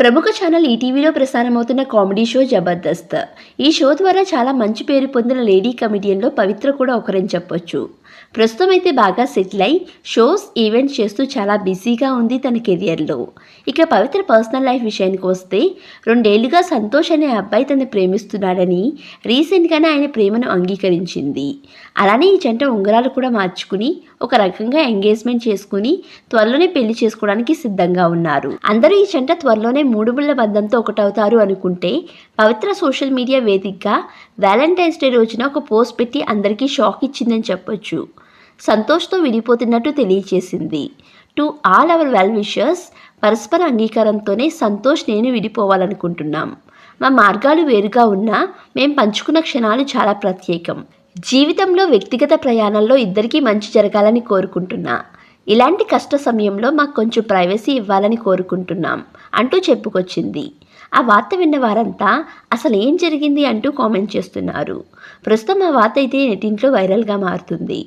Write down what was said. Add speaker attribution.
Speaker 1: ప్రముఖ ఛానల్ ఈటీవీలో ప్రసారమవుతున్న comedy show Jabardasth. ఈ షో ద్వారా చాలా మంచి పేరు పొందిన లేడీ కమెడియన్లో పవిత్ర కూడా ఒకరని చెప్పొచ్చు. ప్రస్తుతం అయితే బాగా సెటిల్ అయి షోస్ ఈవెంట్స్ చేస్తూ చాలా బిజీగా ఉంది తన కెరియర్లో. ఇక పవిత్ర పర్సనల్ లైఫ్ విషయానికి వస్తే రెండేళ్ళుగా సంతోష్ అనే అబ్బాయి తనని ప్రేమిస్తున్నాడని రీసెంట్గానే ఆయన ప్రేమను అంగీకరించింది. అలానే ఈ జంట ఉంగరాలు కూడా మార్చుకుని ఒక రకంగా ఎంగేజ్మెంట్ చేసుకుని త్వరలోనే పెళ్ళి చేసుకోవడానికి సిద్ధంగా ఉన్నారు. అందరూ ఈ జంట త్వరలోనే మూడు ముళ్ళ బంధంతో ఒకటవుతారు అనుకుంటే పవిత్ర సోషల్ మీడియా వేదికగా వ్యాలంటైన్స్ డే రోజున ఒక పోస్ట్ పెట్టి అందరికీ షాక్ ఇచ్చిందని చెప్పొచ్చు. సంతోష్తో విడిపోతున్నట్టు తెలియచేసింది. To all our well wishers పరస్పర అంగీకారంతోనే సంతోష్ నేను విడిపోవాలనుకుంటున్నాం. మా మార్గాలు వేరుగా ఉన్నా మేం పంచుకున్న క్షణాలు చాలా ప్రత్యేకం. జీవితంలో వ్యక్తిగత ప్రయాణంలో ఇద్దరికీ మంచి జరగాలని కోరుకుంటున్నా. ఇలాంటి కష్ట సమయంలో మాకు కొంచెం ప్రైవసీ ఇవ్వాలని కోరుకుంటున్నాం అంటూ చెప్పుకొచ్చింది. ఆ వార్త విన్న వారంతా అసలు ఏం జరిగింది? అంటూ కామెంట్ చేస్తున్నారు. ప్రస్తుతం ఆ వార్త అయితే నెటింట్లో వైరల్గా మారుతుంది.